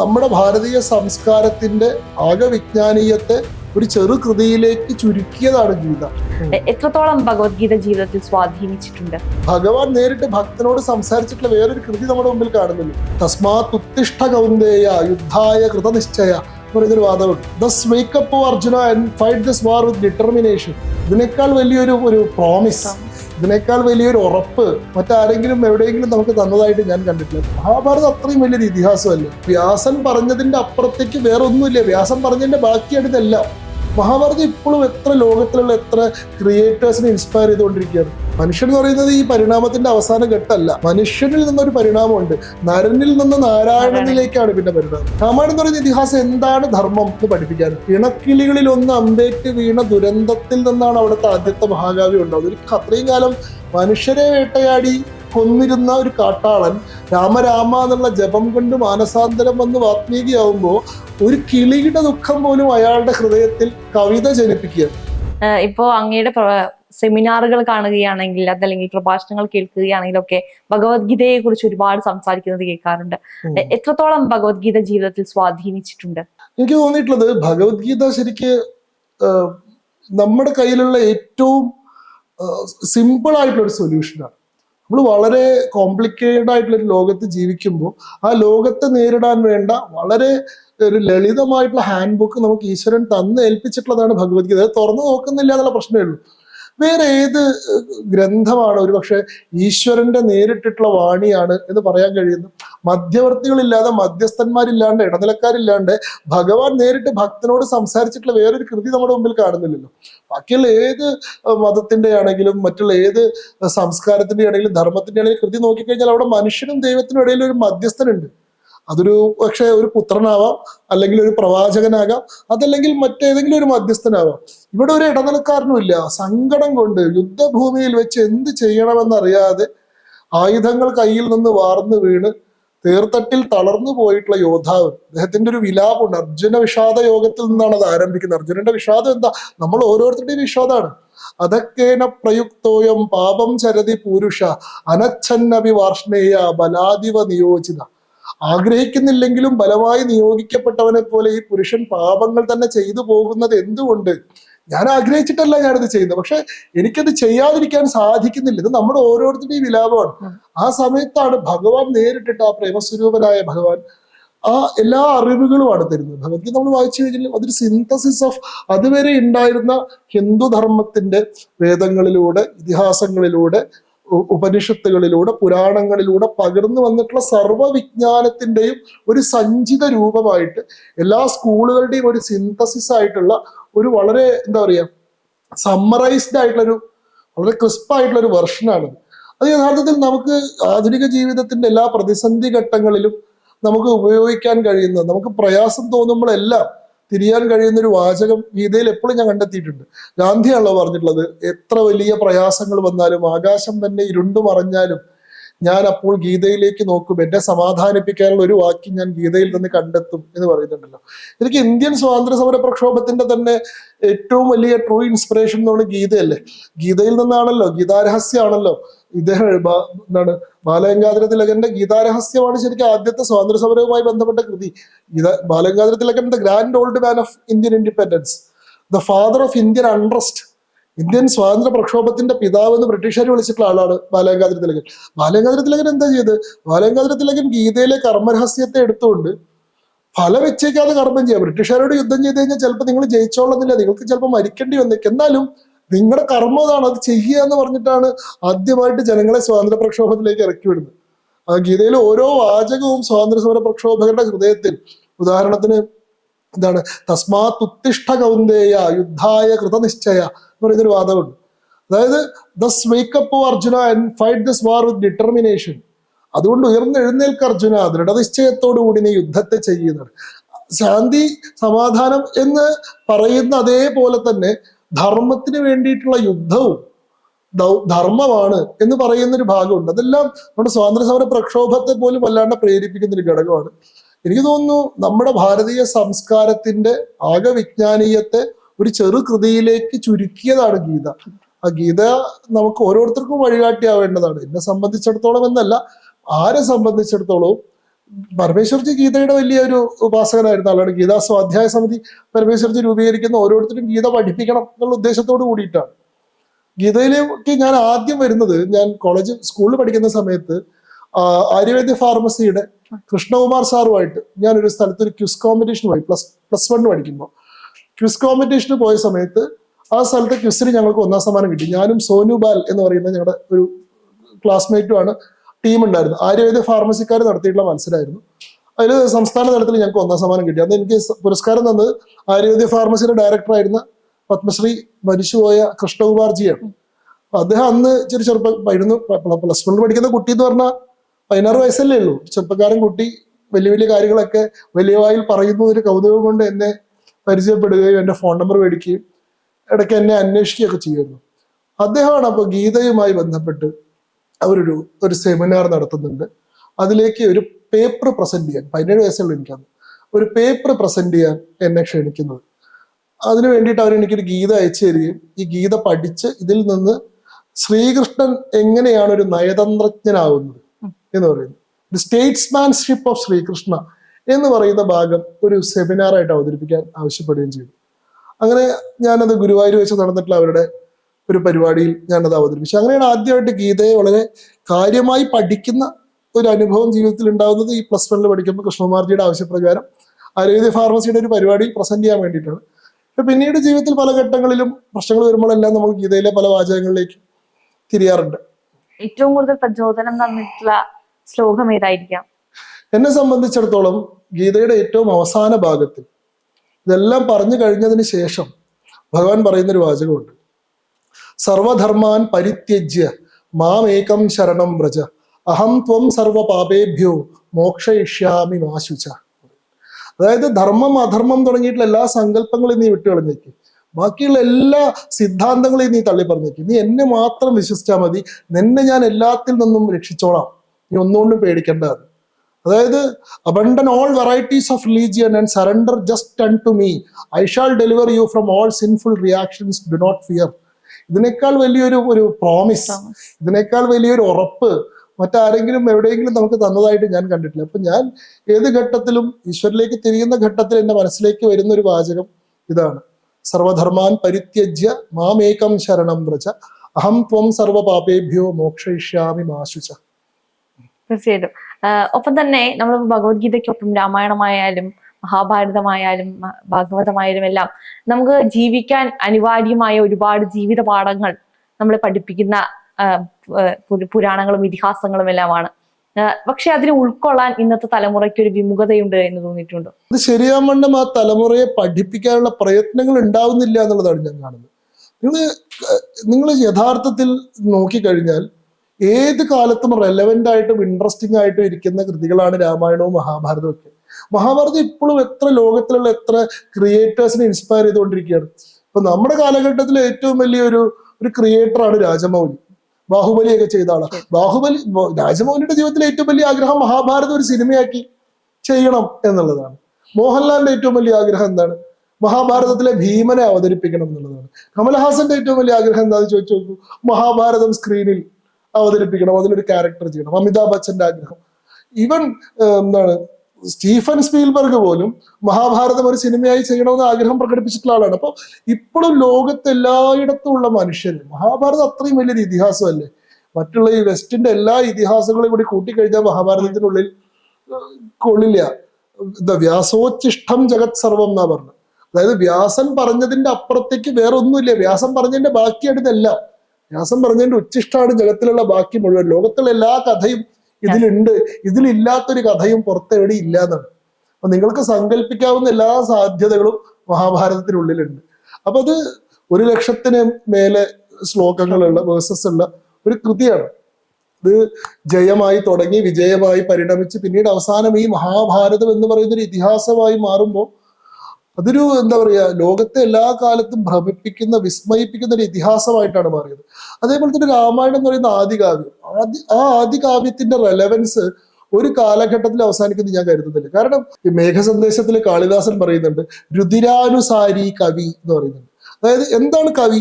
നമ്മുടെ ഭാരതീയ സംസ്കാരത്തിന്റെ ആകെ വിജ്ഞാനീയത്തെ ഒരു ചെറു കൃതിയിലേക്ക് ചുരുക്കിയതാണ് ഗീത. എത്രത്തോളം ഭഗവത്ഗീത ജീവിതത്തിൽ സ്വാധീനിച്ചിട്ടുണ്ട്? ഭഗവാൻ നേരിട്ട് ഭക്തനോട് സംസാരിച്ചിട്ടുള്ള വേറൊരു കൃതി നമ്മുടെ മുമ്പിൽ കാണുന്നില്ല തസ്മാത് ഉത്തിഷ്ഠ കൗന്ദേയ യുദ്ധായ കൃതനിശ്ചയ പറയുന്നൊരു വാദമുണ്ട്. Thus Arjuna and fight this war with determination ഇതിനേക്കാൾ വലിയൊരു ഒരു പ്രോമിസ് ഇതിനേക്കാൾ വലിയൊരു ഉറപ്പ് മറ്റാരെങ്കിലും എവിടെയെങ്കിലും നമുക്ക് തന്നതായിട്ട് ഞാൻ കണ്ടിട്ടില്ല. മഹാഭാരതം അത്രയും വലിയൊരു ഇതിഹാസമല്ലേ? വ്യാസൻ പറഞ്ഞതിന്റെ അപ്പുറത്തേക്ക് വേറെ ഒന്നുമില്ല വ്യാസൻ പറഞ്ഞതിന്റെ ബാക്കിയായിട്ടല്ല. മഹാഭാരതം ഇപ്പോഴും എത്ര ലോകത്തിലുള്ള എത്ര ക്രിയേറ്റേഴ്സിനെ ഇൻസ്പയർ ചെയ്തുകൊണ്ടിരിക്കുകയാണ്. മനുഷ്യൻ എന്ന് പറയുന്നത് ഈ പരിണാമത്തിന്റെ അവസാന ഘട്ടമല്ല. മനുഷ്യനിൽ നിന്നൊരു പരിണാമമുണ്ട്. നരനിൽ നിന്ന് നാരായണനിലേക്കാണ് പിന്നെ പരിണാമം. രാമായണം എന്ന് പറയുന്ന ഇതിഹാസം എന്താണ് ധർമ്മം എന്ന് പഠിപ്പിക്കാൻ? ഇണക്കിളികളിൽ ഒന്ന് അമ്പേറ്റ് വീണ ദുരന്തത്തിൽ നിന്നാണ് അവിടുത്തെ ആദ്യത്തെ മഹാകാവ്യം ഉണ്ടാവുന്നത്. ഒരു അത്രയും കാലം മനുഷ്യരെ വേട്ടയാടി കൊന്നിരുന്ന ഒരു കാട്ടാളൻ രാമരാമ എന്നുള്ള ജപം കൊണ്ട് മാനസാന്തരം വന്ന് വാത്മീകിയാവുമ്പോൾ ഒരു കിളിയുടെ ദുഃഖം പോലും അയാളുടെ ഹൃദയത്തിൽ കവിത ജനിപ്പിക്കുക ഇപ്പോൾ ഇപ്പോ അങ്ങയുടെ സെമിനാറുകൾ കാണുകയാണെങ്കിൽ അതല്ലെങ്കിൽ പ്രഭാഷണങ്ങൾ കേൾക്കുകയാണെങ്കിലും ഒക്കെ ഭഗവത്ഗീതയെ കുറിച്ച് ഒരുപാട് സംസാരിക്കുന്നത് കേൾക്കാറുണ്ട്. എത്രത്തോളം ഭഗവത്ഗീത ജീവിതത്തിൽ സ്വാധീനിച്ചിട്ടുണ്ട്? എനിക്ക് തോന്നിയിട്ടുള്ളത് ഭഗവത്ഗീത ശരിക്ക് നമ്മുടെ കയ്യിലുള്ള ഏറ്റവും സിമ്പിൾ ആയിട്ടുള്ള ഒരു സൊല്യൂഷനാണ് നമ്മൾ വളരെ കോംപ്ലിക്കേറ്റഡ് ആയിട്ടുള്ള ഒരു ലോകത്ത് ജീവിക്കുമ്പോൾ ആ ലോകത്തെ നേരിടാൻ വേണ്ട വളരെ ഒരു ലളിതമായിട്ടുള്ള ഹാൻഡ് ബുക്ക് നമുക്ക് ഈശ്വരൻ തന്ന് ഏൽപ്പിച്ചിട്ടുള്ളതാണ് ഭഗവത്ഗീത. തുറന്നു നോക്കുന്നില്ല എന്നുള്ള പ്രശ്നമേ ഉള്ളൂ. വേറെ ഏത് ഗ്രന്ഥമാണ് ഒരുപക്ഷെ ഈശ്വരന്റെ നേരിട്ടിട്ടുള്ള വാണിയാണ് എന്ന് പറയാൻ കഴിയുന്നു? മധ്യവർത്തികളില്ലാതെ മധ്യസ്ഥന്മാരില്ലാണ്ട് ഇടനിലക്കാരില്ലാണ്ട് ഭഗവാൻ നേരിട്ട് ഭക്തനോട് സംസാരിച്ചിട്ടുള്ള വേറൊരു കൃതി നമ്മുടെ മുമ്പിൽ കാണുന്നില്ലല്ലോ. ബാക്കിയുള്ള ഏത് മതത്തിന്റെ ആണെങ്കിലും മറ്റുള്ള ഏത് സംസ്കാരത്തിന്റെ ആണെങ്കിലും ധർമ്മത്തിന്റെ ആണെങ്കിലും കൃതി നോക്കിക്കഴിഞ്ഞാൽ അവിടെ മനുഷ്യനും ദൈവത്തിനും ഇടയിൽ ഒരു മധ്യസ്ഥനുണ്ട്. അതൊരു പക്ഷേ ഒരു പുത്രനാവാം അല്ലെങ്കിൽ ഒരു പ്രവാചകനാകാം അതല്ലെങ്കിൽ മറ്റേതെങ്കിലും ഒരു മധ്യസ്ഥനാവാം. ഇവിടെ ഒരു ഇടനിലക്കാരനും ഇല്ല സങ്കടം കൊണ്ട് യുദ്ധഭൂമിയിൽ വെച്ച് എന്ത് ചെയ്യണമെന്നറിയാതെ ആയുധങ്ങൾ കയ്യിൽ നിന്ന് വാർന്നു വീണ് തീർത്തട്ടിൽ തളർന്നു പോയിട്ടുള്ള യോദ്ധാവ്. അദ്ദേഹത്തിന്റെ ഒരു വിലാപമുണ്ട് അർജുന വിഷാദ യോഗത്തിൽ നിന്നാണ് അത് ആരംഭിക്കുന്നത്. അർജുനന്റെ വിഷാദം എന്താ? നമ്മൾ ഓരോരുത്തരുടെയും വിഷാദമാണ്. അതൊക്കേന പ്രയുക്തോയം പാപം ചരതി പുരുഷ അനച്ഛന്നവി വാർഷ്ണേയ ബലാദിവ നിയോജിത. ആഗ്രഹിക്കുന്നില്ലെങ്കിലും ബലമായി നിയോഗിക്കപ്പെട്ടവനെ പോലെ ഈ പുരുഷൻ പാപങ്ങൾ തന്നെ ചെയ്തു പോകുന്നത് എന്തുകൊണ്ട്? ഞാൻ ആഗ്രഹിച്ചിട്ടല്ല ഞാനിത് ചെയ്യുന്നത്. പക്ഷെ എനിക്കത് ചെയ്യാതിരിക്കാൻ സാധിക്കുന്നില്ല. ഇത് നമ്മുടെ ഓരോരുത്തരുടെയും വിലാപമാണ്. ആ സമയത്താണ് ഭഗവാൻ നേരിട്ടിട്ട് ആ പ്രേമസ്വരൂപനായ ഭഗവാൻ ആ എല്ലാ അറിവുകളുമാണ് തരുന്നത്. ഭഗവത്ഗീത നമ്മൾ വായിച്ചു കഴിഞ്ഞാൽ അതൊരു സിന്തസിസ് ഓഫ് അതുവരെ ഉണ്ടായിരുന്ന ഹിന്ദുധർമ്മത്തിന്റെ വേദങ്ങളിലൂടെ ഇതിഹാസങ്ങളിലൂടെ ഉപനിഷത്തുകളിലൂടെ പുരാണങ്ങളിലൂടെ പകർന്നു വന്നിട്ടുള്ള സർവവിജ്ഞാനത്തിന്റെയും ഒരു സഞ്ചിത രൂപമായിട്ട് എല്ലാ സ്കൂളുകളുടെയും ഒരു സിന്തസിസ് ആയിട്ടുള്ള ഒരു വളരെ എന്താ പറയുക സമ്മറൈസ്ഡ് ആയിട്ടുള്ളൊരു വളരെ ക്രിസ്പ് ആയിട്ടുള്ള ഒരു വെർഷനാണ് അത് യഥാർത്ഥത്തിൽ നമുക്ക് ആധുനിക ജീവിതത്തിന്റെ എല്ലാ പ്രതിസന്ധി ഘട്ടങ്ങളിലും നമുക്ക് ഉപയോഗിക്കാൻ കഴിയുന്ന നമുക്ക് പ്രയാസം തോന്നുമ്പോഴെല്ലാം തിരിയാൻ കഴിയുന്ന ഒരു വാചകം ഗീതയിൽ എപ്പോഴും ഞാൻ കണ്ടെത്തിയിട്ടുണ്ട്. ഗാന്ധിയാണല്ലോ പറഞ്ഞിട്ടുള്ളത് എത്ര വലിയ പ്രയാസങ്ങൾ വന്നാലും ആകാശം തന്നെ ഇരുണ്ടു മറഞ്ഞാലും ഞാൻ അപ്പോൾ ഗീതയിലേക്ക് നോക്കും. എന്നെ സമാധാനിപ്പിക്കാനുള്ള ഒരു വാക്യം ഞാൻ ഗീതയിൽ നിന്ന് കണ്ടെത്തും എന്ന് പറയുന്നുണ്ടല്ലോ. എനിക്ക് ഇന്ത്യൻ സ്വാതന്ത്ര്യ സമര പ്രക്ഷോഭത്തിന്റെ തന്നെ ഏറ്റവും വലിയ ട്രൂ ഇൻസ്പിറേഷൻ എന്ന് പറയുന്നത് ഗീതയല്ലേ. ഗീതയിൽ നിന്നാണല്ലോ ഗീതാരഹസ്യമാണല്ലോ ഇദ്ദേഹം എന്താണ് ബാലഗംഗാധര തിലകന്റെ ഗീതാരഹസ്യമാണ് ശരിക്കും ആദ്യത്തെ സ്വാതന്ത്ര്യ സമരവുമായി ബന്ധപ്പെട്ട കൃതി. Gita Balagangadhara Thilakan the grand old man of Indian independence the father of Indian unrest Indian സ്വാതന്ത്ര്യ പ്രക്ഷോഭത്തിന്റെ പിതാവ് എന്ന് ബ്രിട്ടീഷുകാർ വിളിച്ചിട്ടുള്ള ആളാണ് ബാലഗംഗാധര തിലകൻ. ബാലഗംഗാധര തിലകൻ എന്താ ചെയ്ത് ബാലഗംഗാധര തിലകൻ ഗീതയിലെ കർമ്മരഹസ്യത്തെ എടുത്തുകൊണ്ട് ഫലം വെച്ചേക്കാതെ കർമ്മം ചെയ്യാം. ബ്രിട്ടീഷുകാരോട് യുദ്ധം ചെയ്ത് കഴിഞ്ഞാൽ ചിലപ്പോൾ നിങ്ങൾ ജയിച്ചോളുന്നില്ല നിങ്ങൾക്ക് ചിലപ്പോൾ മരിക്കേണ്ടി വന്നേക്കും. എന്നാലും നിങ്ങളുടെ കർമ്മം അതാണ് അത് ചെയ്യുക എന്ന് പറഞ്ഞിട്ടാണ് ആദ്യമായിട്ട് ജനങ്ങളെ സ്വാതന്ത്ര്യ പ്രക്ഷോഭത്തിലേക്ക് ഇറക്കി വിടുന്നത്. ആ ഗീതയിലെ ഓരോ വാചകവും സ്വാതന്ത്ര്യ സമര പ്രക്ഷോഭകരുടെ ഹൃദയത്തിൽ. ഉദാഹരണത്തിന് എന്താണ് തസ്മാത് ഉത്തിഷ്ഠ കൗന്ദേയ യുദ്ധായ കൃതനിശ്ചയ എന്ന് പറയുന്നൊരു വാദമുണ്ട്. അതായത് thus so wake up Arjuna and fight this war with determination അതുകൊണ്ട് ഉയർന്നെഴുന്നേൽക്ക അർജുന ദൃഢനിശ്ചയത്തോടുകൂടി നീ യുദ്ധത്തെ ചെയ്യുന്നത് ശാന്തി സമാധാനം എന്ന് പറയുന്ന അതേപോലെ തന്നെ ധർമ്മത്തിന് വേണ്ടിയിട്ടുള്ള യുദ്ധവും ധർമ്മമാണ് എന്ന് പറയുന്ന ഒരു ഭാഗമുണ്ട്. അതെല്ലാം നമ്മുടെ സ്വാതന്ത്ര്യ സമര പ്രക്ഷോഭത്തെ പോലും വല്ലാണ്ട് പ്രേരിപ്പിക്കുന്ന ഒരു ഘടകമാണ്. എനിക്ക് തോന്നുന്നു നമ്മുടെ ഭാരതീയ സംസ്കാരത്തിന്റെ ആകെ വിജ്ഞാനീയത്തെ ഒരു ചെറു കൃതിയിലേക്ക് ചുരുക്കിയതാണ് ഗീത. ആ ഗീത നമുക്ക് ഓരോരുത്തർക്കും വഴികാട്ടിയാവേണ്ടതാണ്. എന്നെ സംബന്ധിച്ചിടത്തോളം എന്നല്ല ആരെ സംബന്ധിച്ചിടത്തോളം പരമേശ്വർജി ഗീതയുടെ വലിയൊരു ഉപാസകനായിരുന്ന. ആളാണ് ഗീതാ സ്വാധ്യായ സമിതി പരമേശ്വർജി രൂപീകരിക്കുന്ന ഓരോരുത്തരും ഗീത പഠിപ്പിക്കണം എന്നുള്ള ഉദ്ദേശത്തോട് കൂടിയിട്ടാണ്. ഗീതയിലേക്ക് ഞാൻ ആദ്യം വരുന്നത് ഞാൻ കോളേജ് സ്കൂളിൽ പഠിക്കുന്ന സമയത്ത് ആയുർവേദ ഫാർമസിയുടെ കൃഷ്ണകുമാർ സാറുമായിട്ട് ഞാനൊരു സ്ഥലത്ത് ഒരു ക്വിസ് കോമ്പറ്റീഷൻ പോയി പ്ലസ് പ്ലസ് വൺ പഠിക്കുമ്പോൾ ക്വിസ് കോമ്പറ്റീഷന് പോയ സമയത്ത് ആ സ്ഥലത്തെ ക്വിസിന് ഞങ്ങൾക്ക് ഒന്നാം സമ്മാനം കിട്ടി. ഞാനും സോനു ബാൽ എന്ന് പറയുന്ന ഞങ്ങളുടെ ഒരു ക്ലാസ്മേറ്റുമാണ് ടീം ഉണ്ടായിരുന്നു ആയുർവേദ ഫാർമസിക്കാർ നടത്തിയിട്ടുള്ള മത്സരമായിരുന്നു. അതിൽ സംസ്ഥാന തലത്തിൽ ഞങ്ങൾക്ക് ഒന്നാം സമ്മാനം കിട്ടി. അന്ന് എനിക്ക് പുരസ്കാരം തന്നത് ആയുർവേദ ഫാർമസിയുടെ ഡയറക്ടറായിരുന്ന പത്മശ്രീ മരിച്ചുപോയ കൃഷ്ണകുമാർജിയാണ്. അദ്ദേഹം അന്ന് ഇച്ചിരി ചെറുപ്പമായിരുന്നു പ്ലസ് വണ്ണിൽ പഠിക്കുന്ന കുട്ടി എന്ന് പറഞ്ഞാൽ പതിനാറ് വയസ്സല്ലേ ഉള്ളൂ. ചെറുപ്പക്കാരൻ കുട്ടി വലിയ വലിയ കാര്യങ്ങളൊക്കെ വലിയ വായിൽ പറയുന്ന ഒരു കൗതുകം കൊണ്ട് എന്നെ പരിചയപ്പെടുകയും എന്റെ ഫോൺ നമ്പർ മേടിക്കുകയും ഇടയ്ക്ക് എന്നെ അന്വേഷിക്കുകയൊക്കെ ചെയ്യുമായിരുന്നു. അദ്ദേഹമാണ് അപ്പോൾ ഗീതയുമായി ബന്ധപ്പെട്ട് അവരൊരു ഒരു സെമിനാർ നടത്തുന്നുണ്ട്. അതിലേക്ക് ഒരു പേപ്പർ പ്രസന്റ് ചെയ്യാൻ പതിനേഴ് വയസ്സുള്ള എനിക്കാണ്. ഒരു പേപ്പർ പ്രസന്റ് ചെയ്യാൻ എന്നെ ക്ഷണിക്കുന്നത്. അതിനു വേണ്ടിയിട്ട് അവർ എനിക്കൊരു ഗീത അയച്ചു തരികയും ഈ ഗീത പഠിച്ച് ഇതിൽ നിന്ന് ശ്രീകൃഷ്ണൻ എങ്ങനെയാണ് ഒരു നയതന്ത്രജ്ഞനാവുന്നത് എന്ന് പറയുന്നത് ദി സ്റ്റേറ്റ്സ്മാൻഷിപ്പ് ഓഫ് ശ്രീകൃഷ്ണ എന്ന് പറയുന്ന ഭാഗം ഒരു സെമിനാറായിട്ട് അവതരിപ്പിക്കാൻ ആവശ്യപ്പെടുകയും ചെയ്തു. അങ്ങനെ ഞാനത് ഗുരുവായൂർ വെച്ച് നടന്നിട്ടുള്ള അവരുടെ ഒരു പരിപാടിയിൽ ഞാനത് അവതരിപ്പിച്ചു. അങ്ങനെയാണ് ആദ്യമായിട്ട് ഗീതയെ വളരെ കാര്യമായി പഠിക്കുന്ന ഒരു അനുഭവം ജീവിതത്തിൽ ഉണ്ടാകുന്നത് ഈ പ്ലസ് വണ്ണിൽ പഠിക്കുമ്പോൾ കൃഷ്ണകുമാർജിയുടെ ആവശ്യപ്രകാരം. ആരോഗ്യ ഫാർമസിയുടെ ഒരു പരിപാടി പ്രസന്റ് ചെയ്യാൻ വേണ്ടിയിട്ടാണ്. പിന്നീട് ജീവിതത്തിൽ പല ഘട്ടങ്ങളിലും പ്രശ്നങ്ങൾ വരുമ്പോഴെല്ലാം നമ്മൾ ഗീതയിലെ പല വാചകങ്ങളിലേക്ക് തിരിയാറുണ്ട്. ഏറ്റവും കൂടുതൽ പ്രചോദനം തന്നിട്ടുള്ള ശ്ലോകം ഏതായിരിക്കാം? എന്നെ സംബന്ധിച്ചിടത്തോളം ഗീതയുടെ ഏറ്റവും അവസാന ഭാഗത്തിൽ ഇതെല്ലാം പറഞ്ഞു കഴിഞ്ഞതിന് ശേഷം ഭഗവാൻ പറയുന്നൊരു വാചകമുണ്ട്. സർവധർമാൻ പരിത്യജ്യ മാമേകം ശരണം വ്രജ. അഹം ത്വം സർവപാപേഭ്യോ മോക്ഷയിഷ്യാമി മാശുച. അതായത് ധർമ്മം അധർമ്മം തുടങ്ങിയിട്ടുള്ള എല്ലാ സങ്കല്പങ്ങളും നീ വിട്ടുകളഞ്ഞേക്ക് ബാക്കിയുള്ള എല്ലാ സിദ്ധാന്തങ്ങളെയും നീ തള്ളി പറഞ്ഞേക്ക് നീ എന്നെ മാത്രം വിശ്വസിച്ചാൽ മതി. നിന്നെ ഞാൻ എല്ലാത്തിൽ നിന്നും രക്ഷിച്ചോളാം. നീ ഒന്നുകൊണ്ടും പേടിക്കേണ്ട അതായത് abandon all varieties of religion and surrender just turn to me I shall deliver you from all sinful reactions do not fear ഇതിനേക്കാൾ വലിയൊരു ഒരു പ്രോമിസ് ഇതിനേക്കാൾ വലിയൊരു ഉറപ്പ് മറ്റാരെങ്കിലും എവിടെയെങ്കിലും നമുക്ക് തന്നതായിട്ട് ഞാൻ കണ്ടിട്ടില്ല. അപ്പൊ ഞാൻ ഏത് ഘട്ടത്തിലും ഈശ്വരിലേക്ക് തിരിയുന്ന ഘട്ടത്തിൽ എന്റെ മനസ്സിലേക്ക് വരുന്ന ഒരു വാചകം ഇതാണ്. സർവധർമാൻ പരിത്യജ്യ മാമേകം ശരണം വ്രജ. അഹം ത്വം സർവ പാപേഭ്യോ മോക്ഷയിഷ്യാമി മാശുച. തീർച്ചയായിട്ടും. ഒപ്പം തന്നെ നമ്മൾ ഭഗവത്ഗീതയ്ക്കൊപ്പം രാമായണമായാലും മഹാഭാരതമായാലും ഭാഗവതമായാലും എല്ലാം നമുക്ക് ജീവിക്കാൻ അനിവാര്യമായ ഒരുപാട് ജീവിത പാഠങ്ങൾ നമ്മളെ പഠിപ്പിക്കുന്ന പുരാണങ്ങളും ഇതിഹാസങ്ങളും എല്ലാമാണ്. പക്ഷെ അതിനെ ഉൾക്കൊള്ളാൻ ഇന്നത്തെ തലമുറയ്ക്ക് ഒരു വിമുഖതയുണ്ട് എന്ന് തോന്നിയിട്ടുണ്ട്. അത് ശരിയാവണ്ണം ആ തലമുറയെ പഠിപ്പിക്കാനുള്ള പ്രയത്നങ്ങൾ ഉണ്ടാവുന്നില്ല എന്നുള്ളതാണ് ഞാൻ കാണുന്നത്. നിങ്ങൾ നിങ്ങൾ യഥാർത്ഥത്തിൽ നോക്കിക്കഴിഞ്ഞാൽ ഏത് കാലത്തും റെലവെന്റ് ആയിട്ടും ഇൻട്രസ്റ്റിംഗ് ആയിട്ടും ഇരിക്കുന്ന കൃതികളാണ് രാമായണവും മഹാഭാരതവും ഒക്കെ. മഹാഭാരതം ഇപ്പോഴും എത്ര ലോകത്തിലുള്ള എത്ര ക്രിയേറ്റേഴ്സിനെ ഇൻസ്പയർ ചെയ്തുകൊണ്ടിരിക്കുകയാണ്. ഇപ്പൊ നമ്മുടെ കാലഘട്ടത്തിൽ ഏറ്റവും വലിയൊരു ഒരു ക്രിയേറ്ററാണ് രാജമൗലി. ബാഹുബലിയൊക്കെ ചെയ്ത ആളാണ് ബാഹുബലി രാജമൗലിയുടെ ജീവിതത്തിലെ ഏറ്റവും വലിയ ആഗ്രഹം മഹാഭാരതം ഒരു സിനിമയാക്കി ചെയ്യണം എന്നുള്ളതാണ്. മോഹൻലാലിന്റെ ഏറ്റവും വലിയ ആഗ്രഹം എന്താണ്? മഹാഭാരതത്തിലെ ഭീമനെ അവതരിപ്പിക്കണം എന്നുള്ളതാണ്. കമൽഹാസന്റെ ഏറ്റവും വലിയ ആഗ്രഹം എന്താണെന്ന് ചോദിച്ചു നോക്കൂ. മഹാഭാരതം സ്ക്രീനിൽ അവതരിപ്പിക്കണം അതിലൊരു ക്യാരക്ടർ ചെയ്യണം. അമിതാഭ് ബച്ചന്റെ ആഗ്രഹം. ഈവൻ എന്താണ് സ്റ്റീഫൻ സ്പീൽബർഗ് പോലും മഹാഭാരതം ഒരു സിനിമയായി ചെയ്യണമെന്ന് ആഗ്രഹം പ്രകടിപ്പിച്ചിട്ടുള്ള ആളാണ്. അപ്പോൾ ഇപ്പോഴും ലോകത്ത് എല്ലായിടത്തും ഉള്ള മനുഷ്യർ മഹാഭാരതം അത്രയും വലിയൊരു ഇതിഹാസമല്ലേ? മറ്റുള്ള ഈ വെസ്റ്റിന്റെ എല്ലാ ഇതിഹാസങ്ങളും കൂടി കൂട്ടിക്കഴിഞ്ഞാൽ മഹാഭാരതത്തിനുള്ളിൽ കൊള്ളില്ല. എന്താ വ്യാസോച്ചിഷ്ടം ജഗത് സർവം എന്നാ പറഞ്ഞത് അതായത് വ്യാസൻ പറഞ്ഞതിന്റെ അപ്പുറത്തേക്ക് വേറൊന്നുമില്ല. വ്യാസൻ പറഞ്ഞതിന്റെ ബാക്കിയാണ് വ്യാസൻ പറഞ്ഞതിന്റെ ഉച്ചിഷ്ടാണ് ജഗത്തിലുള്ള ബാക്കി മുഴുവൻ. ലോകത്തുള്ള എല്ലാ കഥയും ഇതിലുണ്ട്. ഇതിലില്ലാത്തൊരു കഥയും പുറത്തേടി ഇല്ല എന്നാണ് അപ്പൊ നിങ്ങൾക്ക് സങ്കല്പിക്കാവുന്ന എല്ലാ സാധ്യതകളും മഹാഭാരതത്തിനുള്ളിലുണ്ട്. അപ്പൊ അത് ഒരു ലക്ഷത്തിന് മേലെ ശ്ലോകങ്ങളുള്ള വേഴ്സസ് ഉള്ള ഒരു കൃതിയാണ്. ഇത് ജയമായി തുടങ്ങി വിജയമായി പരിണമിച്ച് പിന്നീട് അവസാനം ഈ മഹാഭാരതം എന്ന് പറയുന്ന ഒരു ഇതിഹാസമായി മാറുമ്പോൾ അതൊരു എന്താ പറയുക ലോകത്തെ എല്ലാ കാലത്തും ഭ്രമിപ്പിക്കുന്ന വിസ്മയിപ്പിക്കുന്ന ഒരു ഇതിഹാസമായിട്ടാണ് മാറിയത്. അതേപോലെ തന്നെ രാമായണം എന്ന് പറയുന്ന ആദികാവ്യം. ആദ്യ ആ ആദികാവ്യത്തിന്റെ റെലവൻസ് ഒരു കാലഘട്ടത്തിൽ അവസാനിക്കുന്നത് ഞാൻ കരുതുന്നില്ല. കാരണം ഈ മേഘസന്ദേശത്തിൽ കാളിദാസൻ പറയുന്നുണ്ട് രുതിരാനുസാരി കവി എന്ന് പറയുന്നുണ്ട്. അതായത് എന്താണ് കവി?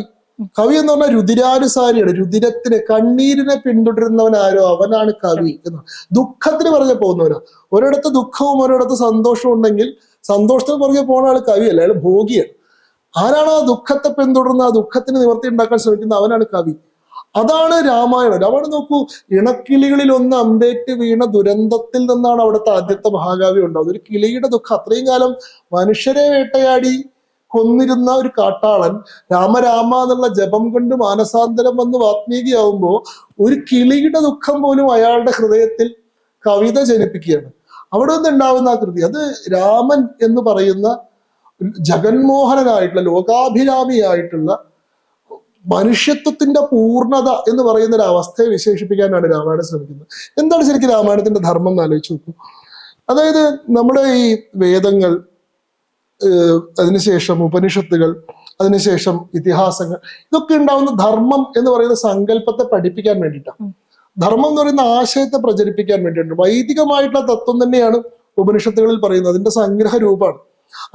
കവി എന്ന് പറഞ്ഞാൽ രുതിരാനുസാരിയാണ് രുതിരത്തിന് കണ്ണീരിനെ പിന്തുടരുന്നവൻ ആരോ? അവനാണ് കവി എന്ന്. ദുഃഖത്തിന് പറഞ്ഞ പോകുന്നവനാ. ഒരിടത്ത് ദുഃഖവും ഒരിടത്ത് സന്തോഷവും ഉണ്ടെങ്കിൽ സന്തോഷത്തിന് പുറകെ പോകുന്ന ആൾ കവിയല്ല അയാൾ ഭോഗിയാണ്. ആരാണ് ആ ദുഃഖത്തെ പിന്തുടർന്ന് ആ ദുഃഖത്തിന് നിവർത്തി ഉണ്ടാക്കാൻ ശ്രമിക്കുന്ന അവനാണ് കവി. അതാണ് രാമായണം. രാമായണം നോക്കൂ ഇണക്കിളികളിൽ ഒന്ന് അമ്പേറ്റ് വീണ ദുരന്തത്തിൽ നിന്നാണ് അവിടുത്തെ ആദ്യത്തെ മഹാകാവ്യം ഉണ്ടാവുന്നത്. ഒരു കിളിയുടെ ദുഃഖം. അത്രയും കാലം മനുഷ്യരെ വേട്ടയാടി കൊന്നിരുന്ന ഒരു കാട്ടാളൻ രാമരാമ എന്നുള്ള ജപം കൊണ്ട് മാനസാന്തരം വന്ന് വാത്മീകിയാവുമ്പോൾ ഒരു കിളിയുടെ ദുഃഖം പോലും അയാളുടെ ഹൃദയത്തിൽ കവിത ജനിപ്പിക്കുകയാണ്. അവിടെ നിന്ന് ഉണ്ടാവുന്ന ആ കൃതി. അത് രാമൻ എന്ന് പറയുന്ന ജഗന്മോഹനനായിട്ടുള്ള ലോകാഭിരാമിയായിട്ടുള്ള മനുഷ്യത്വത്തിന്റെ പൂർണത എന്ന് പറയുന്ന ഒരു അവസ്ഥയെ വിശേഷിപ്പിക്കാനാണ് രാമായണം ശ്രമിക്കുന്നത്. എന്താണ് ശരിക്കും രാമായണത്തിന്റെ ധർമ്മം എന്ന് ആലോചിച്ച് നോക്കൂ. അതായത് നമ്മുടെ ഈ വേദങ്ങൾ അതിനുശേഷം ഉപനിഷത്തുകൾ അതിനുശേഷം ഇതിഹാസങ്ങൾ ഇതൊക്കെ ഉണ്ടാവുന്ന ധർമ്മം എന്ന് പറയുന്ന സങ്കല്പത്തെ പഠിപ്പിക്കാൻ വേണ്ടിയിട്ടാണ്. ധർമ്മം എന്ന് പറയുന്ന ആശയത്തെ പ്രചരിപ്പിക്കാൻ വേണ്ടിയിട്ടുണ്ട്. വൈദികമായിട്ടുള്ള തത്വം തന്നെയാണ് ഉപനിഷത്തുകളിൽ പറയുന്നത്. അതിന്റെ സംഗ്രഹ രൂപമാണ്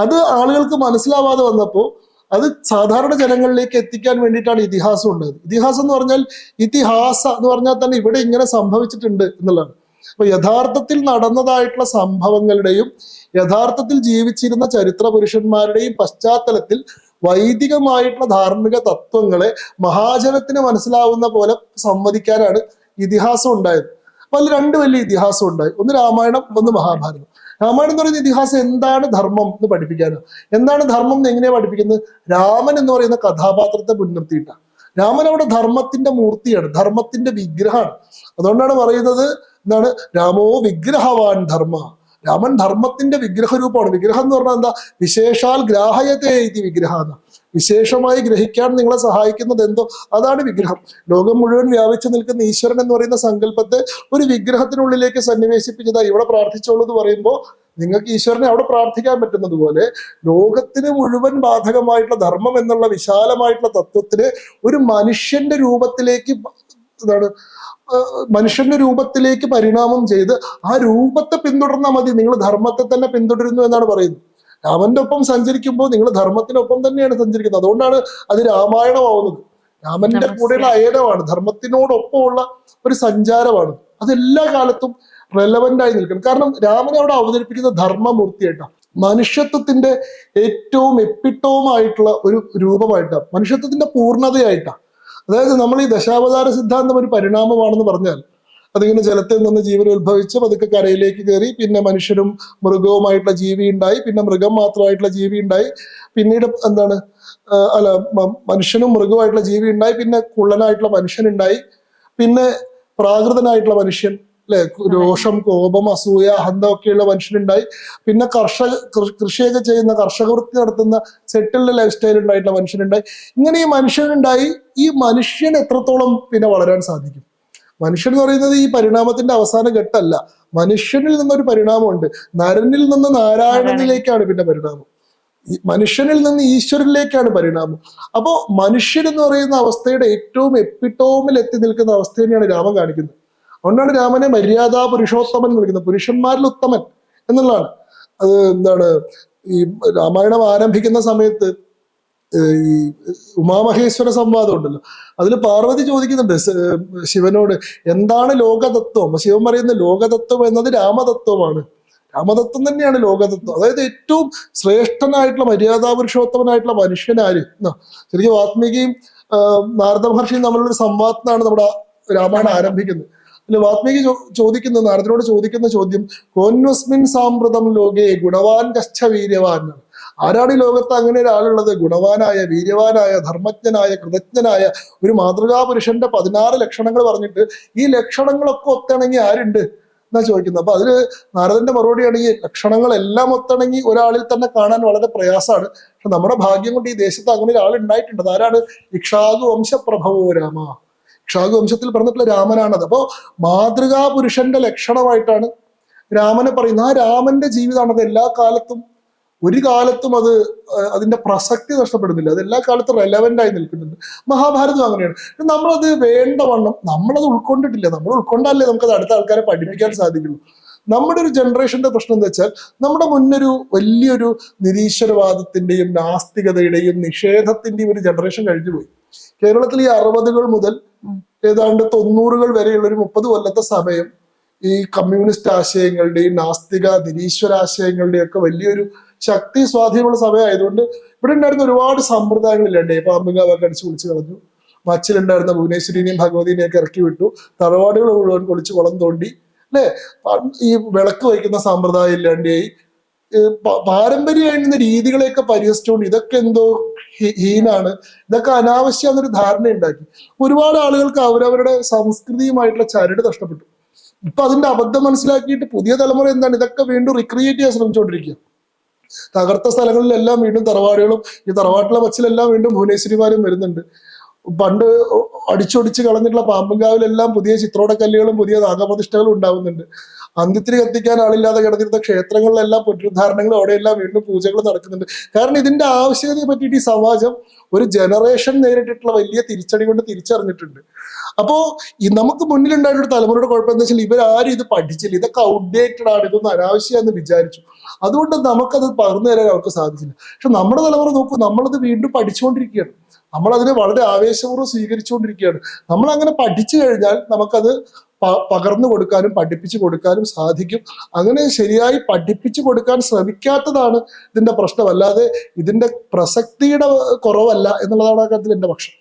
അത് ആളുകൾക്ക് മനസ്സിലാവാതെ വന്നപ്പോൾ അത് സാധാരണ ജനങ്ങളിലേക്ക് എത്തിക്കാൻ വേണ്ടിയിട്ടാണ് ഇതിഹാസം ഉണ്ടായത് ഇതിഹാസം എന്ന് പറഞ്ഞാൽ ഇതിഹാസ എന്ന് പറഞ്ഞാൽ തന്നെ ഇവിടെ ഇങ്ങനെ സംഭവിച്ചിട്ടുണ്ട് എന്നുള്ളതാണ്. അപ്പൊ യഥാർത്ഥത്തിൽ നടന്നതായിട്ടുള്ള സംഭവങ്ങളുടെയും യഥാർത്ഥത്തിൽ ജീവിച്ചിരുന്ന ചരിത്ര പുരുഷന്മാരുടെയും പശ്ചാത്തലത്തിൽ വൈദികമായിട്ടുള്ള ധാർമ്മിക തത്വങ്ങളെ മഹാജനത്തിന് മനസ്സിലാവുന്ന പോലെ സംവദിക്കാനാണ് ഇതിഹാസം ഉണ്ടായത്. അപ്പൊ അതിൽ രണ്ട് വലിയ ഇതിഹാസം ഉണ്ടായി. ഒന്ന് രാമായണം ഒന്ന് മഹാഭാരതം. രാമായണം എന്ന് പറയുന്ന ഇതിഹാസം എന്താണ് ധർമ്മം എന്ന് പഠിപ്പിക്കാനോ. എന്താണ് ധർമ്മം എന്ന് എങ്ങനെയാ പഠിപ്പിക്കുന്നത്? രാമൻ എന്ന് പറയുന്ന കഥാപാത്രത്തെ മുൻനിർത്തിയിട്ടാണ് രാമൻ അവിടെ ധർമ്മത്തിന്റെ മൂർത്തിയാണ് ധർമ്മത്തിന്റെ വിഗ്രഹമാണ്. അതുകൊണ്ടാണ് പറയുന്നത് എന്താണ്? രാമോ വിഗ്രഹവാൻ ധർമ്മ. രാമൻ ധർമ്മത്തിന്റെ വിഗ്രഹ രൂപമാണ് വിഗ്രഹം എന്ന് പറഞ്ഞാൽ എന്താ? വിശേഷാൽ ഗ്രാഹയത്തെ ഇത് വിഗ്രഹ വിശേഷമായി ഗ്രഹിക്കാൻ നിങ്ങളെ സഹായിക്കുന്നത് എന്തോ? അതാണ് വിഗ്രഹം. ലോകം മുഴുവൻ വ്യാപിച്ചു നിൽക്കുന്ന ഈശ്വരൻ എന്ന് പറയുന്ന സങ്കല്പത്തെ ഒരു വിഗ്രഹത്തിനുള്ളിലേക്ക് സന്നിവേശിപ്പിച്ചതാ ഇവിടെ പ്രാർത്ഥിച്ചോളൂ എന്ന് പറയുമ്പോൾ നിങ്ങൾക്ക് ഈശ്വരനെ അവിടെ പ്രാർത്ഥിക്കാൻ പറ്റുന്നത് പോലെ ലോകത്തിന് മുഴുവൻ ബാധകമായിട്ടുള്ള ധർമ്മം എന്നുള്ള വിശാലമായിട്ടുള്ള തത്വത്തിന് ഒരു മനുഷ്യന്റെ രൂപത്തിലേക്ക് എന്താണ്? മനുഷ്യന്റെ രൂപത്തിലേക്ക് പരിണാമം ചെയ്ത് ആ രൂപത്തെ പിന്തുടർന്നാൽ മതി. നിങ്ങൾ ധർമ്മത്തെ തന്നെ പിന്തുടരുന്നു എന്നാണ് പറയുന്നത്. രാമന്റെ ഒപ്പം സഞ്ചരിക്കുമ്പോൾ നിങ്ങൾ ധർമ്മത്തിനൊപ്പം തന്നെയാണ് സഞ്ചരിക്കുന്നത്. അതുകൊണ്ടാണ് അത് രാമായണമാവുന്നത്. രാമന്റെ. കൂടെയുള്ള അയനമാണ് ധർമ്മത്തിനോടൊപ്പമുള്ള ഒരു സഞ്ചാരമാണ്. അതെല്ലാ കാലത്തും റെലവെന്റ് ആയി നിൽക്കണം. കാരണം രാമനെ അവിടെ അവതരിപ്പിക്കുന്ന ധർമ്മമൂർത്തിയായിട്ടാണ് മനുഷ്യത്വത്തിന്റെ ഏറ്റവും എപ്പിട്ടവുമായിട്ടുള്ള ഒരു രൂപമായിട്ടാണ് മനുഷ്യത്വത്തിന്റെ പൂർണതയായിട്ടാണ് അതായത് നമ്മൾ ഈ ദശാവതാര സിദ്ധാന്തം ഒരു പരിണാമമാണെന്ന് പറഞ്ഞാൽ അതിങ്ങനെ ജലത്തിൽ നിന്ന് ജീവൻ ഉത്ഭവിച്ച് പതുക്കെ കരയിലേക്ക് കയറി. പിന്നെ മനുഷ്യരും മൃഗവുമായിട്ടുള്ള ജീവി ഉണ്ടായി. പിന്നെ മൃഗം മാത്രമായിട്ടുള്ള ജീവി ഉണ്ടായി. പിന്നീട് എന്താണ്? അല്ല മനുഷ്യനും മൃഗവുമായിട്ടുള്ള ജീവി ഉണ്ടായി. പിന്നെ കുള്ളനായിട്ടുള്ള മനുഷ്യൻ ഉണ്ടായി. പിന്നെ പ്രാകൃതനായിട്ടുള്ള മനുഷ്യൻ അല്ലെ? രോഷം കോപം അസൂയ അഹന്ത ഒക്കെയുള്ള മനുഷ്യനുണ്ടായി പിന്നെ കർഷക കൃഷിയൊക്കെ ചെയ്യുന്ന കർഷക വൃത്തി നടത്തുന്ന സെറ്റിൽഡ് ലൈഫ് സ്റ്റൈൽ ഉണ്ടായിട്ടുള്ള മനുഷ്യനുണ്ടായി ഇങ്ങനെ ഈ മനുഷ്യനുണ്ടായി ഈ മനുഷ്യൻ എത്രത്തോളം പിന്നെ വളരാൻ സാധിക്കും? മനുഷ്യൻ എന്ന് പറയുന്നത് ഈ പരിണാമത്തിന്റെ അവസാന ഘട്ടമല്ല. മനുഷ്യനിൽ നിന്നൊരു പരിണാമമുണ്ട്. നരനിൽ നിന്ന് നാരായണനിലേക്കാണ് പിന്നെ പരിണാമം. മനുഷ്യനിൽ നിന്ന് ഈശ്വരനിലേക്കാണ് പരിണാമം. അപ്പോ മനുഷ്യൻ എന്ന് പറയുന്ന അവസ്ഥയുടെ ഏറ്റവും എപ്പിട്ടോമിൽ എത്തി നിൽക്കുന്ന അവസ്ഥ തന്നെയാണ് രാമൻ കാണിക്കുന്നത്. അതുകൊണ്ടാണ് രാമനെ മര്യാദാ പുരുഷോത്തമൻ എന്ന് വിളിക്കുന്നത്. പുരുഷന്മാരിൽ ഉത്തമൻ എന്നുള്ളതാണ്. അത് എന്താണ്? ഈ രാമായണം ആരംഭിക്കുന്ന സമയത്ത് ഈ ഉമാമഹേശ്വര സംവാദം ഉണ്ടല്ലോ. അതിൽ പാർവതി ചോദിക്കുന്നുണ്ട് ശിവനോട് എന്താണ് ലോകതത്വം? ശിവൻ പറയുന്ന ലോകതത്വം എന്നത് രാമതത്വമാണ്. രാമതത്വം തന്നെയാണ് ലോകതത്വം. അതായത് ഏറ്റവും ശ്രേഷ്ഠനായിട്ടുള്ള മര്യാദാ പുരുഷോത്തമനായിട്ടുള്ള മനുഷ്യനാര് ശരിക്കും വാത്മീകിയും നാരദ മഹർഷിയും തമ്മിലുള്ള സംവാദത്തിനാണ് നമ്മുടെ രാമായണം ആരംഭിക്കുന്നത്. അല്ലെ വാത്മീകി ചോദിക്കുന്ന നാരദനോട് ചോദിക്കുന്ന ചോദ്യം കോന്വസ്മിൻ സാമ്പ്രതം ലോകേ ഗുണവാൻ കശ്ച വീര്യവാൻ എന്നാണ്. ആരാണ് ഈ ലോകത്ത് അങ്ങനെ ഒരാളുള്ളത്? ഗുണവാനായ വീര്യവാനായ ധർമ്മജ്ഞനായ കൃതജ്ഞനായ ഒരു മാതൃകാ പുരുഷന്റെ പതിനാറ് ലക്ഷണങ്ങൾ പറഞ്ഞിട്ട് ഈ ലക്ഷണങ്ങളൊക്കെ ഒത്തിണങ്ങി ആരുണ്ട് എന്നാ ചോദിക്കുന്നത്. അപ്പൊ അതിൽ നാരദന്റെ മറുപടിയാണ് ഈ ലക്ഷണങ്ങളെല്ലാം ഒത്തിണങ്ങി ഒരാളിൽ തന്നെ കാണാൻ വളരെ പ്രയാസമാണ്. പക്ഷെ നമ്മുടെ ഭാഗ്യം കൊണ്ട് ഈ ദേശത്ത് അങ്ങനെ ഒരാൾ ഉണ്ടായിട്ടുണ്ട്. ആരാണ്? ഇക്ഷാകു വംശപ്രഭവോ രാമ. ഇക്ഷാകു വംശത്തിൽ പറഞ്ഞിട്ടുള്ള രാമനാണത്. അപ്പോ മാതൃകാ പുരുഷന്റെ ലക്ഷണമായിട്ടാണ് രാമനെ പറയുന്നത്. ആ രാമന്റെ ജീവിതമാണത് എല്ലാ കാലത്തും ഒരു കാലത്തും അത് അതിന്റെ പ്രസക്തി നഷ്ടപ്പെടുന്നില്ല. അത് എല്ലാ കാലത്തും റെലവെന്റ് ആയി നിൽക്കുന്നുണ്ട്. മഹാഭാരതം അങ്ങനെയാണ്. നമ്മളത് നമ്മളത് വേണ്ടവണ്ണം നമ്മളത് ഉൾക്കൊണ്ടിട്ടില്ല. നമ്മൾ ഉൾക്കൊണ്ടാലേ നമുക്കത് അടുത്ത ആൾക്കാരെ പഠിപ്പിക്കാൻ സാധിക്കുള്ളൂ. നമ്മുടെ ഒരു ജനറേഷന്റെ പ്രശ്നം എന്താ വെച്ചാൽ നമ്മുടെ മുന്നൊരു വലിയൊരു നിരീശ്വരവാദത്തിന്റെയും നാസ്തികതയുടെയും നിഷേധത്തിന്റെയും ഒരു ജനറേഷൻ കഴിഞ്ഞുപോയി കേരളത്തിൽ ഈ അറുപതുകൾ മുതൽ. ഏതാണ്ട് തൊണ്ണൂറുകൾ വരെയുള്ള ഒരു മുപ്പത് കൊല്ലത്തെ സമയം ഈ കമ്മ്യൂണിസ്റ്റ് ആശയങ്ങളുടെയും നാസ്തിക നിരീശ്വരാശയങ്ങളുടെയും ഒക്കെ വലിയൊരു ശക്തി സ്വാധീനമുള്ള സമയമായതുകൊണ്ട് ഇവിടെ ഉണ്ടായിരുന്ന ഒരുപാട് സമ്പ്രദായങ്ങളില്ലേ പാമ്പുകാവൊക്കെ അടിച്ചു കുളിച്ച് കളഞ്ഞു. മച്ചിലുണ്ടായിരുന്ന ഭുവനേശ്വരിനെയും ഭഗവതിനെയും ഒക്കെ ഇറക്കി വിട്ടു. തറവാടുകൾ മുഴുവൻ കുളിച്ച് കുളം തോണ്ടി. അല്ലെ? ഈ വിളക്ക് വയ്ക്കുന്ന സമ്പ്രദായം ഇല്ലാണ്ടായി പാരമ്പര്യമായിരുന്ന രീതികളെയൊക്കെ പരിഹസിച്ചുകൊണ്ട് ഇതൊക്കെ എന്തോ ഹീനാണ്. ഇതൊക്കെ അനാവശ്യം എന്നൊരു ധാരണ ഉണ്ടാക്കി. ഒരുപാട് ആളുകൾക്ക് അവരവരുടെ സംസ്കൃതിയുമായിട്ടുള്ള ചരട് നഷ്ടപ്പെട്ടു. ഇപ്പൊ അതിന്റെ അബദ്ധം മനസ്സിലാക്കിയിട്ട് പുതിയ തലമുറ എന്താണ്? ഇതൊക്കെ വീണ്ടും റിക്രിയേറ്റ് ചെയ്യാൻ ശ്രമിച്ചുകൊണ്ടിരിക്കുക തകർത്ത സ്ഥലങ്ങളിലെല്ലാം വീണ്ടും തറവാടുകളും ഈ തറവാട്ടിലെ വച്ചിലെല്ലാം വീണ്ടും ഭുവനേശ്വരിമാരും വരുന്നുണ്ട്. പണ്ട് അടിച്ചൊടിച്ച് കളഞ്ഞിട്ടുള്ള പാമ്പങ്കാവിലെല്ലാം പുതിയ ചിത്രോടക്കല്ലുകളും പുതിയ നാഗപ്രതിഷ്ഠകളും ഉണ്ടാവുന്നുണ്ട്. അന്ത്യത്തിന് കത്തിക്കാൻ ആളില്ലാതെ കിടന്നിരുന്ന ക്ഷേത്രങ്ങളിലെല്ലാം പുനരുദ്ധാരണങ്ങളും അവിടെയെല്ലാം വീണ്ടും പൂജകൾ നടക്കുന്നുണ്ട്. കാരണം ഇതിന്റെ ആവശ്യകതയെ പറ്റിയിട്ട് ഈ സമാജം ഒരു ജനറേഷൻ നേരിട്ടിട്ടുള്ള വലിയ തിരിച്ചടി കൊണ്ട് തിരിച്ചറിഞ്ഞിട്ടുണ്ട്. അപ്പോ ഈ നമുക്ക് ഒരു തലമുറയുടെ കുഴപ്പം എന്താ വെച്ചാൽ ഇവരാരും ഇത് പഠിച്ചില്ല. ഇതൊക്കെ ഔട്ട്ഡേറ്റഡ് ആണ്. ഇതൊന്നും അനാവശ്യമെന്ന് വിചാരിച്ചു. അതുകൊണ്ട് നമുക്കത് പകർന്നു തരാൻ അവർക്ക് സാധിച്ചില്ല. പക്ഷെ നമ്മുടെ തലമുറ നോക്കൂ നമ്മളത് വീണ്ടും പഠിച്ചുകൊണ്ടിരിക്കുകയാണ്. നമ്മൾ അതിനെ വളരെ ആവേശപൂർവം സ്വീകരിച്ചുകൊണ്ടിരിക്കുകയാണ്. നമ്മൾ അങ്ങനെ പഠിച്ചു കഴിഞ്ഞാൽ നമുക്കത് പകർന്നു കൊടുക്കാനും പഠിപ്പിച്ചു കൊടുക്കാനും സാധിക്കും. അങ്ങനെ ശരിയായി പഠിപ്പിച്ചു കൊടുക്കാൻ ശ്രമിക്കാത്തതാണ് ഇതിന്റെ പ്രശ്നം. അല്ലാതെ ഇതിന്റെ പ്രസക്തിയുടെ കുറവല്ല എന്നുള്ളതാണ് ആ കാര്യത്തിൽ എന്റെ പക്ഷം.